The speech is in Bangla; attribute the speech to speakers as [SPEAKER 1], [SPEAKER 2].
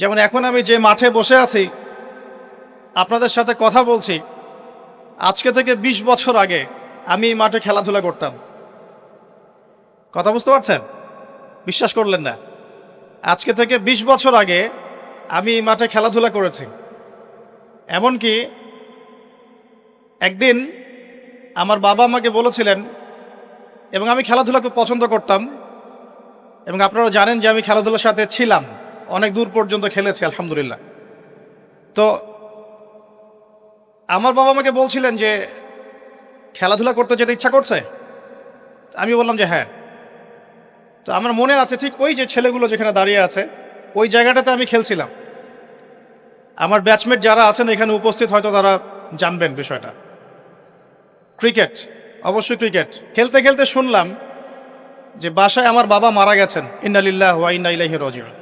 [SPEAKER 1] যেমন এখন আমি যে মাঠে বসে আছি, আপনাদের সাথে কথা বলছি, আজকে থেকে ২০ বছর আগে আমি এই মাঠে খেলাধুলা করতাম। কথা বুঝতে পারছেন? বিশ্বাস করলেন না। আজকে থেকে ২০ বছর আগে আমি এই মাঠে খেলাধুলা করেছি। এমনকি একদিন আমার বাবা আমাকে বলেছিলেন, এবং আমি খেলাধুলা খুব পছন্দ করতাম, এবং আপনারা জানেন যে আমি খেলাধুলার সাথে ছিলাম। অনেক দূর পর্যন্ত খেলেছি, আলহামদুলিল্লাহ। তো আমার বাবা আমাকে বলছিলেন যে, খেলাধুলা করতে যেতে ইচ্ছা করছে? আমি বললাম যে হ্যাঁ। তো আমার মনে আছে ঠিক ওই যে ছেলেগুলো যেখানে দাঁড়িয়ে আছে, ওই জায়গাটাতে আমি খেলছিলাম। আমার ব্যাচমেট যারা আছেন এখানে উপস্থিত, হয়তো তারা জানবেন বিষয়টা। ক্রিকেট, অবশ্যই ক্রিকেট। খেলতে খেলতে শুনলাম যে, বাসায় আমার বাবা মারা গেছেন। ইন্নালিল্লাহ ওয়া ইন্না ইলাইহি রাজিউন।